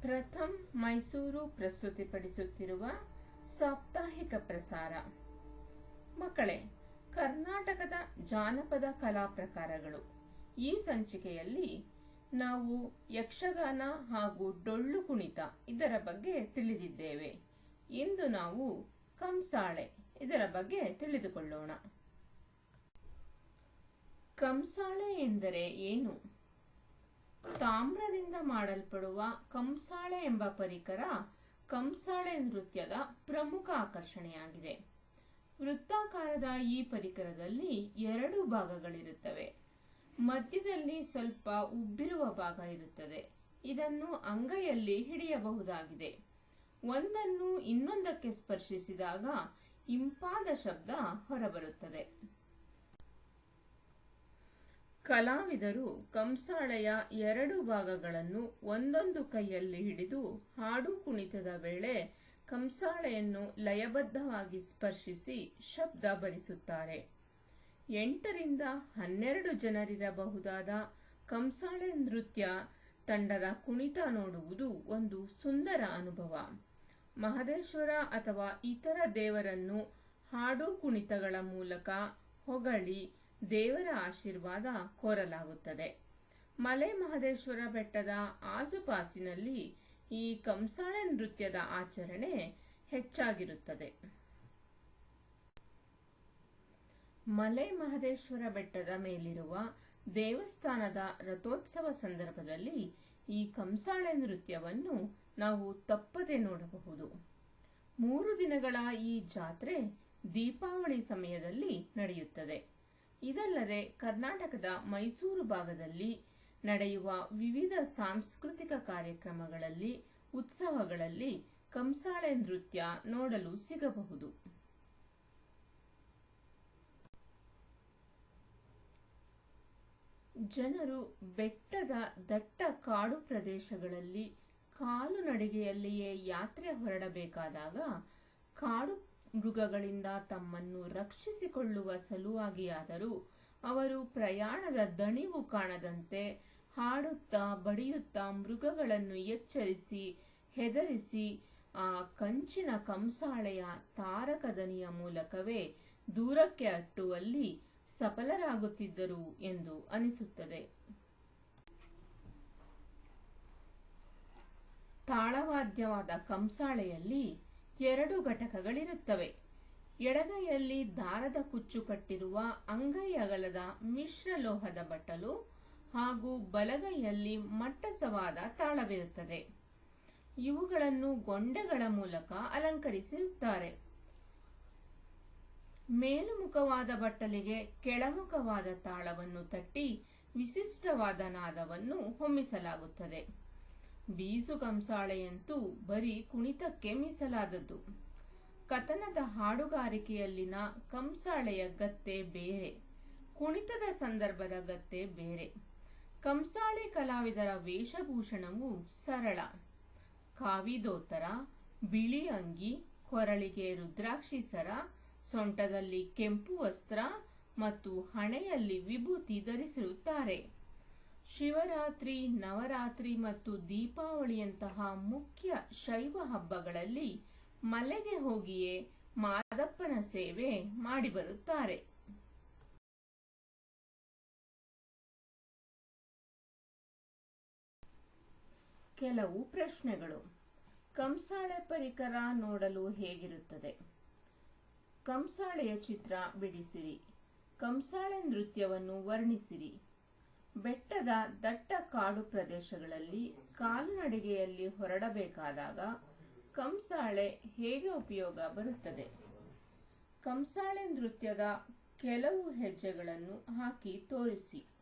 ಪ್ರಥಮ್ ಮೈಸೂರು ಪ್ರಸ್ತುತಿಪಡಿಸುತ್ತಿರುವ ಸಾಪ್ತಾಹಿಕ ಪ್ರಸಾರ. ಮಕ್ಕಳೇ, ಕರ್ನಾಟಕದ ಜಾನಪದ ಕಲಾ ಪ್ರಕಾರಗಳು. ಈ ಸಂಚಿಕೆಯಲ್ಲಿ ನಾವು ಯಕ್ಷಗಾನ ಹಾಗೂ ಡೊಳ್ಳು ಕುಣಿತ ಇದರ ಬಗ್ಗೆ ತಿಳಿದಿದ್ದೇವೆ. ಇಂದು ನಾವು ಕಂಸಾಳೆ ಇದರ ಬಗ್ಗೆ ತಿಳಿದುಕೊಳ್ಳೋಣ. ಕಂಸಾಳೆ ಎಂದರೆ ಏನು? ತಾಮ್ರದಿಂದ ಮಾಡಲ್ಪಡುವ ಕಂಸಾಳೆ ಎಂಬ ಪರಿಕರ ಕಂಸಾಳೆ ನೃತ್ಯದ ಪ್ರಮುಖ ಆಕರ್ಷಣೆಯಾಗಿದೆ. ವೃತ್ತಾಕಾರದ ಈ ಪರಿಕರದಲ್ಲಿ ಎರಡು ಭಾಗಗಳಿರುತ್ತವೆ. ಮಧ್ಯದಲ್ಲಿ ಸ್ವಲ್ಪ ಉಬ್ಬಿರುವ ಭಾಗ ಇರುತ್ತದೆ. ಇದನ್ನು ಅಂಗೈಯಲ್ಲಿ ಹಿಡಿಯಬಹುದಾಗಿದೆ. ಒಂದನ್ನು ಇನ್ನೊಂದಕ್ಕೆ ಸ್ಪರ್ಶಿಸಿದಾಗ ಇಂಪಾದ ಶಬ್ದ ಹೊರಬರುತ್ತದೆ. ಕಲಾವಿದರು ಕಂಸಾಳೆಯ ಎರಡು ಭಾಗಗಳನ್ನು ಒಂದೊಂದು ಕೈಯಲ್ಲಿ ಹಿಡಿದು ಹಾಡು ಕುಣಿತದ ವೇಳೆ ಕಂಸಾಳೆಯನ್ನು ಲಯಬದ್ಧವಾಗಿ ಸ್ಪರ್ಶಿಸಿ ಶಬ್ದ ಭರಿಸುತ್ತಾರೆ. ಎಂಟರಿಂದ ಹನ್ನೆರಡು ಜನರಿರಬಹುದಾದ ಕಂಸಾಳೆ ನೃತ್ಯ ತಂಡದ ಕುಣಿತ ನೋಡುವುದು ಒಂದು ಸುಂದರ ಅನುಭವ. ಮಹದೇಶ್ವರ ಅಥವಾ ಇತರ ದೇವರನ್ನು ಹಾಡು ಕುಣಿತಗಳ ಮೂಲಕ ಹೊಗಳಿ ದೇವರ ಆಶೀರ್ವಾದ ಕೋರಲಾಗುತ್ತದೆ. ಮಲೆ ಮಹದೇಶ್ವರ ಬೆಟ್ಟದ ಆಸುಪಾಸಿನಲ್ಲಿ ಈ ಕಂಸಾಳೆ ನೃತ್ಯದ ಆಚರಣೆ ಹೆಚ್ಚಾಗಿರುತ್ತದೆ. ಮಲೆ ಮಹದೇಶ್ವರ ಬೆಟ್ಟದ ಮೇಲಿರುವ ದೇವಸ್ಥಾನದ ರಥೋತ್ಸವ ಸಂದರ್ಭದಲ್ಲಿ ಈ ಕಂಸಾಳೆ ನೃತ್ಯವನ್ನು ನಾವು ತಪ್ಪದೆ ನೋಡಬಹುದು. ಮೂರು ದಿನಗಳ ಈ ಜಾತ್ರೆ ದೀಪಾವಳಿ ಸಮಯದಲ್ಲಿ ನಡೆಯುತ್ತದೆ. ಇದಲ್ಲದೆ ಕರ್ನಾಟಕದ ಮೈಸೂರು ಭಾಗದಲ್ಲಿ ನಡೆಯುವ ವಿವಿಧ ಸಾಂಸ್ಕೃತಿಕ ಕಾರ್ಯಕ್ರಮಗಳಲ್ಲಿ, ಉತ್ಸವಗಳಲ್ಲಿ ಕಂಸಾಳೆ ನೃತ್ಯ ನೋಡಲು ಸಿಗಬಹುದು. ಜನರು ಬೆಟ್ಟದ ದಟ್ಟ ಕಾಡು ಪ್ರದೇಶಗಳಲ್ಲಿ ಕಾಲು ನಡಿಗೆಯಲ್ಲಿಯೇ ಯಾತ್ರೆ ಹೊರಡಬೇಕಾದಾಗ ಕಾಡು ಮೃಗಗಳಿಂದ ತಮ್ಮನ್ನು ರಕ್ಷಿಸಿಕೊಳ್ಳುವ ಸಲುವಾಗಿಯಾದರೂ ಅವರು ಪ್ರಯಾಣದ ದಣಿವು ಕಾಣದಂತೆ ಹಾಡುತ್ತಾ ಬಡಿಯುತ್ತಾ ಮೃಗಗಳನ್ನು ಎಚ್ಚರಿಸಿ, ಹೆದರಿಸಿ ಆ ಕಂಚಿನ ಕಂಸಾಳೆಯ ತಾರಕ ದನಿಯ ಮೂಲಕವೇ ದೂರಕ್ಕೆ ಅಟ್ಟುವಲ್ಲಿ ಸಫಲರಾಗುತ್ತಿದ್ದರು ಎಂದು ಅನಿಸುತ್ತದೆ. ತಾಳವಾದ್ಯವಾದ ಕಂಸಾಳೆಯಲ್ಲಿ ಎರಡು ಘಟಕಗಳಿರುತ್ತವೆ. ಎಡಗೈಯಲ್ಲಿ ದಾರದ ಕುಚ್ಚು ಕಟ್ಟಿರುವ ಅಂಗೈ ಅಗಲದ ಮಿಶ್ರಲೋಹದ ಬಟ್ಟಲು ಹಾಗೂ ಬಲಗೈಯಲ್ಲಿ ಮಟ್ಟಸವಾದ ತಾಳವಿರುತ್ತದೆ. ಇವುಗಳನ್ನು ಗೊಂಡೆಗಳ ಮೂಲಕ ಅಲಂಕರಿಸಿರುತ್ತಾರೆ. ಮೇಲುಮುಖವಾದ ಬಟ್ಟಲಿಗೆ ಕೆಳಮುಖವಾದ ತಾಳವನ್ನು ತಟ್ಟಿ ವಿಶಿಷ್ಟವಾದ ನಾದವನ್ನು ಹೊಮ್ಮಿಸಲಾಗುತ್ತದೆ. ಬೀಸು ಕಂಸಾಳೆಯಂತೂ ಬರೀ ಕುಣಿತಕ್ಕೆ ಮೀಸಲಾದದ್ದು. ಕಥನದ ಹಾಡುಗಾರಿಕೆಯಲ್ಲಿನ ಕಂಸಾಳೆಯ ಗತ್ತೆ ಬೇರೆ, ಕುಣಿತದ ಸಂದರ್ಭದ ಗತ್ತೆ ಬೇರೆ. ಕಂಸಾಳೆ ಕಲಾವಿದರ ವೇಷಭೂಷಣವು ಸರಳ. ಕಾವಿದೋತ್ತರ, ಬಿಳಿ ಅಂಗಿ, ಕೊರಳಿಗೆ ರುದ್ರಾಕ್ಷಿ ಸರ, ಸೊಂಟದಲ್ಲಿ ಕೆಂಪು ವಸ್ತ್ರ ಮತ್ತು ಹಣೆಯಲ್ಲಿ ವಿಭೂತಿ ಧರಿಸಿರುತ್ತಾರೆ. ಶಿವರಾತ್ರಿ, ನವರಾತ್ರಿ ಮತ್ತು ದೀಪಾವಳಿಯಂತಹ ಮುಖ್ಯ ಶೈವ ಹಬ್ಬಗಳಲ್ಲಿ ಮಲೆಗೆ ಹೋಗಿಯೇ ಮಾದಪ್ಪನ ಸೇವೆ ಮಾಡಿ ಬರುತ್ತಾರೆ. ಕೆಲವು ಪ್ರಶ್ನೆಗಳು. ಕಂಸಾಳೆ ಪರಿಕರ ನೋಡಲು ಹೇಗಿರುತ್ತದೆ? ಕಂಸಾಳೆಯ ಚಿತ್ರ ಬಿಡಿಸಿರಿ. ಕಂಸಾಳೆ ನೃತ್ಯವನ್ನು ವರ್ಣಿಸಿರಿ. ಬೆಟ್ಟದ ದಟ್ಟ ಕಾಡು ಪ್ರದೇಶಗಳಲ್ಲಿ ಕಾಲ್ನಡಿಗೆಯಲ್ಲಿ ಹೊರಡಬೇಕಾದಾಗ ಕಂಸಾಳೆ ಹೇಗೆ ಉಪಯೋಗ ಬರುತ್ತದೆ? ಕಂಸಾಳೆ ನೃತ್ಯದ ಕೆಲವು ಹೆಜ್ಜೆಗಳನ್ನು ಹಾಕಿ ತೋರಿಸಿ.